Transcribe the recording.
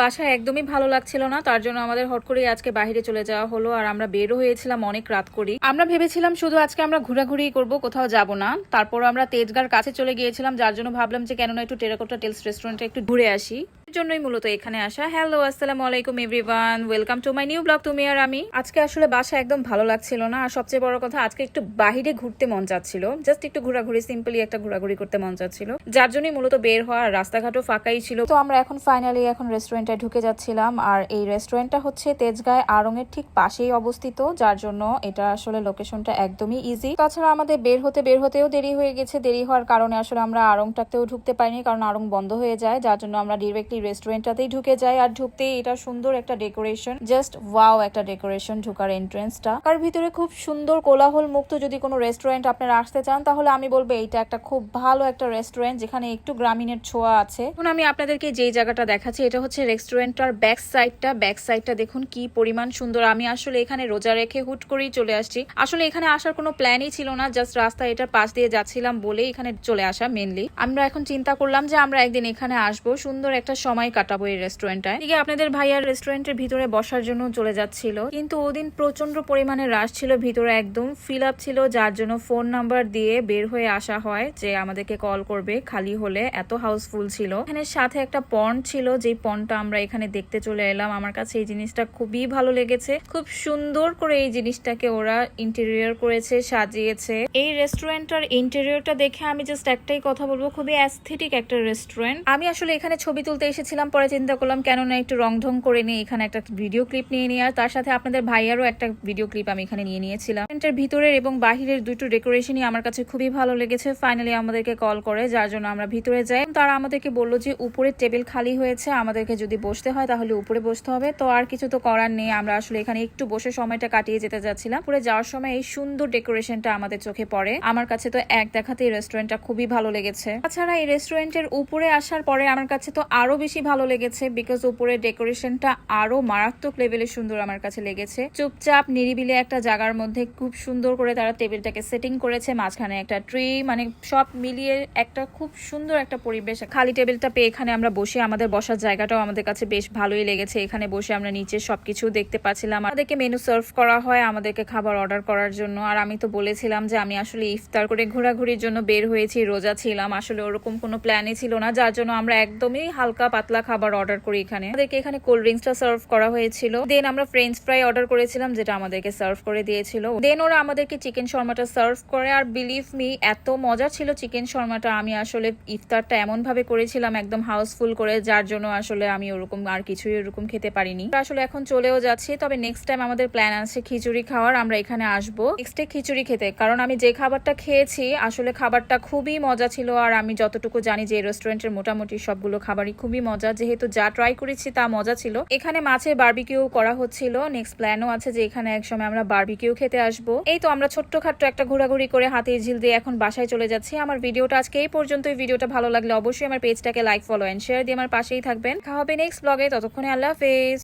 বাসায় একদমই ভালো লাগছিল না, তার জন্য আমাদের হট করে আজকে বাইরে চলে যাওয়া হলো আর আমরা বেরো হয়েছিলাম অনেক রাত করি আমরা ভেবেছিলাম শুধু আজকে আমরা ঘোরাঘুরি করব, কোথাও যাব না। তারপর আমরা তেজগার কাছে চলে গিয়েছিলাম, যার জন্য ভাবলাম যে কেননা একটু টেরাকোটা টেলস রেস্টুরেন্টে একটু ঘুরে আসি। জন্যই মূলত এখানে আসা। হ্যালো আসসালামু আলাইকুম everyone welcome to my new blog তুমি আর আমি। আজকে আসলে বাসা একদম ভালো লাগছিল না। আর সবচেয়ে বড় কথা, আজকে একটু বাইরে ঘুরতে মন চাচ্ছিল। জাস্ট একটু ঘোরাঘুরি সিম্পলি একটা ঘোরাঘুরি করতে মন চাচ্ছিল। যার জন্যই মূলত বের হওয়া রাস্তাঘাটও ফাঁকাই ছিল। তো আমরা এখন ফাইনালি এখন রেস্টুরেন্টে ঢুকে যাচ্ছিলাম। আর এই রেস্টুরেন্টটা হচ্ছে তেজগাঁয় আড়ং এর ঠিক পাশেই অবস্থিত, যার জন্য এটা আসলে লোকেশনটা একদমই ইজি তাছাড়া আমাদের বের হতে, বের হতেও দেরি হয়ে গেছে। দেরি হওয়ার কারণে আসলে আমরা আড়ংটাতেও ঢুকতে পারিনি, কারণ আড়ং বন্ধ হয়ে যায়। যার জন্য আমরা ডিরেক্টলি রেস্টুরেন্টটাতেই ঢুকে যায় আর ঢুকতেই এটা সুন্দর একটা ডেকোরেশন জাস্ট ওয়াও একটা ডেকোরেশন ঢুকার এন্ট্রেন্সটা আর ভিতরে খুব সুন্দর কোলাহল মুক্ত যদি কোনো রেস্টুরেন্ট আপনারা আসতে চান, তাহলে আমি বলব এইটা একটা খুব ভালো একটা রেস্টুরেন্ট যেখানে একটু গ্রামীণের ছোঁয়া আছে। এখন আমি আপনাদেরকে যেই জায়গাটা দেখাচ্ছি, এটা হচ্ছে রেস্টুরেন্টটার ব্যাক সাইডটা ব্যাক সাইডটা দেখুন কি পরিমাণ সুন্দর। আমি আসলে এখানে রোজা রেখে হুট করেই চলে আসছি। আসলে এখানে আসার কোনো প্ল্যানই ছিল না জাস্ট রাস্তা এটার পাশ দিয়ে যাচ্ছিলাম বলে এখানে চলে আসা মেনলি আমরা এখন চিন্তা করলাম যে আমরা একদিন এখানে আসব। সুন্দর একটা সময় কাটাবো এই রেস্টুরেন্টটায় এদিকে আপনাদের ভাইয়ার রেস্টুরেন্টের ভিতরে বসার জন্য চলে যাচ্ছিল। কিন্তু ওদিন প্রচণ্ড পরিমাণে রাশ ছিল, ভিতরে একদম ফিল আপ ছিল, যার জন্য ফোন নাম্বার দিয়ে বের হয়ে আসা হয় যে আমাদেরকে কল করবে, খালি হলে এত হাউসফুল ছিল। এখানে সাথে একটা পন্ড ছিল, যেই পন্ডটা আমরা এখানে দেখতে চলে এলাম। আমার কাছে এই জিনিসটা খুবই ভালো লেগেছে। খুব সুন্দর করে এই জিনিসটাকে ওরা ইন্টেরিয়র করেছে, সাজিয়েছে। এই রেস্টুরেন্টটার ইন্টেরিয়রটা দেখে আমি জাস্ট একটাই কথা বলব, খুবই অ্যাস্থেটিক একটা রেস্টুরেন্ট আমি আসলে এখানে ছবি তুলতে এসেছিলাম, পরে চিন্তা করলাম কেন না একটু রং ঢং করে নিয়ে এখানে একটা ভিডিও ক্লিপ নিয়ে নিয়ে আর তার সাথে আপনাদের ভাইয়ারও একটা ভিডিও ক্লিপ আমি এখানে নিয়ে নিয়েছিলাম। রেস্টুরেন্টের ভিতরের এবং বাহিরের দুটো ডেকোরেশনই আমার কাছে খুবই ভালো লেগেছে। ফাইনালি আমাদেরকে কল করে, যার জন্য আমরা ভিতরে যাই। তারা আমাদেরকে বলল যে উপরে টেবিল খালি হয়েছে, আমাদেরকে যদি বসতে হয় তাহলে উপরে বসতে হবে। তো আর কিছু তো করার নেই, আমরা আসলে এখানে একটু বসে সময়টা কাটিয়ে যেতে যাচ্ছিলাম। উপরে যাওয়ার সময় এই সুন্দর ডেকোরেশনটা আমাদের চোখে পড়ে। আমার কাছে তো এক দেখাতে এই রেস্টুরেন্টটা খুবই ভালো লেগেছে। তাছাড়া এই রেস্টুরেন্টের উপরে আসার পরে আমার কাছে তো আরও বেশি ভালো লেগেছে বিকজ উপরে ডেকোরেশনটা আরও মারাত্মক লেভেলের সুন্দর আমার কাছে লেগেছে। চুপচাপ, নিরিবিলি একটা জায়গার মধ্যে খুব সুন্দর করে তারা টেবিলটাকে সেটিং করেছে, মাঝখানে একটা ট্রি মানে সব মিলিয়ে একটা খুব সুন্দর একটা পরিবেশ। খালি টেবিলটা পেয়ে এখানে আমরা বসে আমাদের বসার জায়গাটাও আমাদের কাছে বেশ ভালোই লেগেছে। এখানে বসে আমরা নিচে সবকিছু দেখতে পাচ্ছিলাম। আমাদেরকে মেনু সার্ভ করা হয় আমাদেরকে খাবার অর্ডার করার জন্য। আর আমি তো বলেছিলাম যে আমি আসলে ইফতার করে ঘোরাঘুরির জন্য বের হয়েছি, রোজা ছিলাম। আসলে ওরকম কোনো প্ল্যানই ছিল না, যার জন্য আমরা একদমই হালকা পাতলা খাবার অর্ডার করি এখানে। আমাদেরকে এখানে কোল্ড ড্রিঙ্কসটা সার্ভ করা হয়েছিল। দেন আমরা ফ্রেঞ্চ ফ্রাই অর্ডার করেছিলাম, যেটা আমাদেরকে সার্ভ করে দিয়েছিল। দেন ওরা আমাদেরকে চিকেন শর্মাটা সার্ভ করে। আর বিলিভ মি এত মজা ছিল চিকেন শর্মাটা। আমি আসলে ইফতারটা এমন ভাবে করেছিলাম, একদম হাউসফুল করে, যার জন্য আসলে আমি ওরকম আর কিছুই ওরকম খেতে পারিনি। আসলে এখন চলেও যাচ্ছি। তবে নেক্সট টাইম আমাদের প্ল্যান আছে খিচুড়ি খাওয়ার, আমরা এখানে আসব। নেক্সটে খিচুড়ি খেতে। কারণ আমি যে খাবারটা খেয়েছি, আসলে খাবারটা খুবই মজা ছিল। আর আমি যতটুকু জানি যে রেস্টুরেন্টের মোটামুটি সবগুলো খাবারই খুবই মজা, যেহেতু যা ট্রাই করেছি তা মজা ছিল। এখানে মাছের বার্বিকিউ করা হচ্ছিল। নেক্সট প্ল্যানও আছে যে এখানে একসময় আমরা বার্বিকিউ খেতে আসব। এই তো আমরা ছোট্টখাট্ট একটা ঘোরাঘুরি করে হাতির ঝিল দিয়ে এখন বাসায় চলে যাচ্ছি। আমার ভিডিওটা আজকে এই পর্যন্তই। ভিডিওটা ভালো লাগলে অবশ্যই আমার পেজটাকে লাইক ফলো এন্ড শেয়ার দিয়ে আমার পাশেই থাকবেন। খাওয়াবে নেক্সট ব্লগে ততক্ষণে আল্লাহ হাফেজ।